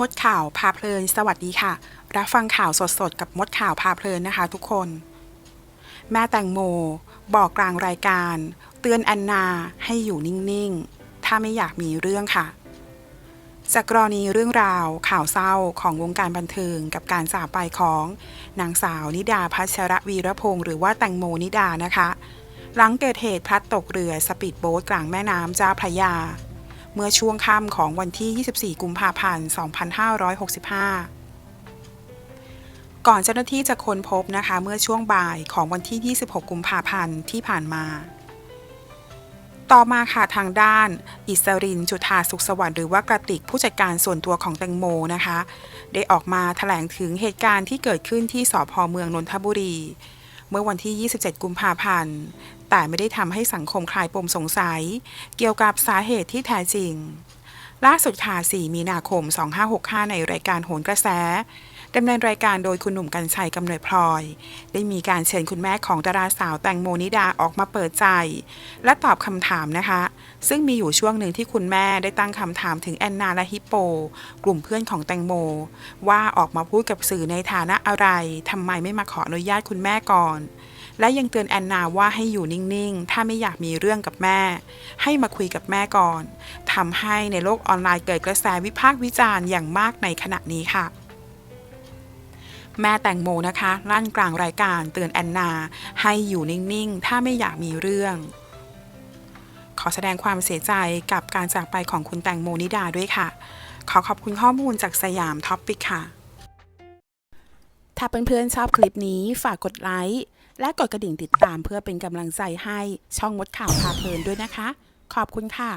มดข่าวพาเพลิน สวัสดีค่ะ รับฟังข่าวสดๆ กับมดข่าวพาเพลินนะคะทุกคน แม่แตงโม บอกกลางรายการ เตือนแอนนาให้อยู่นิ่งๆ ถ้าไม่อยากมีเรื่องค่ะ จากกรณีเรื่องราวข่าวเศร้าของวงการบันเทิงกับการจากไปของนางสาวนิดาพัชรวีรพงศ์หรือว่าแตงโมนิดานะคะ หลังเกิดเหตุพลัดตกเรือสปีดโบ๊ทกลางแม่น้ำเจ้าพระยา เมื่อช่วงค่ำของวันที่ 24 กุมภาพันธ์ 2565 ก่อนเจ้าหน้าที่จะค้นพบนะคะเมื่อช่วงบ่ายของวันที่ 26 กุมภาพันธ์ที่ผ่านมา ต่อมาค่ะทางด้าน อิสรินจุธาสุขสวัสดิ์หรือว่ากระติกผู้จัดการส่วนตัวของแตงโมนะคะ ได้ออกมาแถลงถึงเหตุการณ์ที่เกิดขึ้นที่สพเมืองนนทบุรี เมื่อวันที่ 27 กุมภาพันธ์ แต่ไม่ได้ทำให้สังคมคลายปมสงสัย เกี่ยวกับสาเหตุที่แท้จริง ล่าสุดค่ะ 4 มีนาคม 2565 ในรายการโหนกระแส ดำเนินรายการโดยคุณหนุ่มกัญชัยกำเนิดพลอย ได้มีการเชิญคุณแม่ของดาราสาวแตงโมนิดาออกมาเปิดใจ และตอบคำถามนะคะ ซึ่งมีอยู่ช่วงหนึ่งที่คุณแม่ได้ตั้งคำถามถึงแอนนาและฮิปโป กลุ่มเพื่อนของแตงโม ว่าออกมาพูดกับสื่อในฐานะอะไรทำไมไม่มาขออนุญาตคุณแม่ก่อน และยังเตือนแอนนาว่าให้อยู่นิ่งๆ ถ้าไม่อยากมีเรื่องกับแม่ ให้มาคุยกับแม่ก่อนทำให้ในโลกออนไลน์เกิดกระแสวิพากษ์วิจารณ์อย่างมากในขณะนี้ค่ะ แม่แตงโมนะคะลั่นกลางรายการเตือนแอนนา ให้อยู่นิ่ง ๆ ถ้าไม่อยากมีเรื่อง ขอแสดงความเสียใจกับการจากไปของคุณแตงโมนิดาด้วยค่ะ ขอขอบคุณข้อมูลจากสยามท็อปปิกค่ะ ถ้าเพื่อนๆชอบคลิปนี้ฝากกดไลค์และกดกระดิ่งติดตามเพื่อเป็นกำลังใจให้ช่องมดข่าวพาเพลินด้วยนะคะ ขอบคุณค่ะ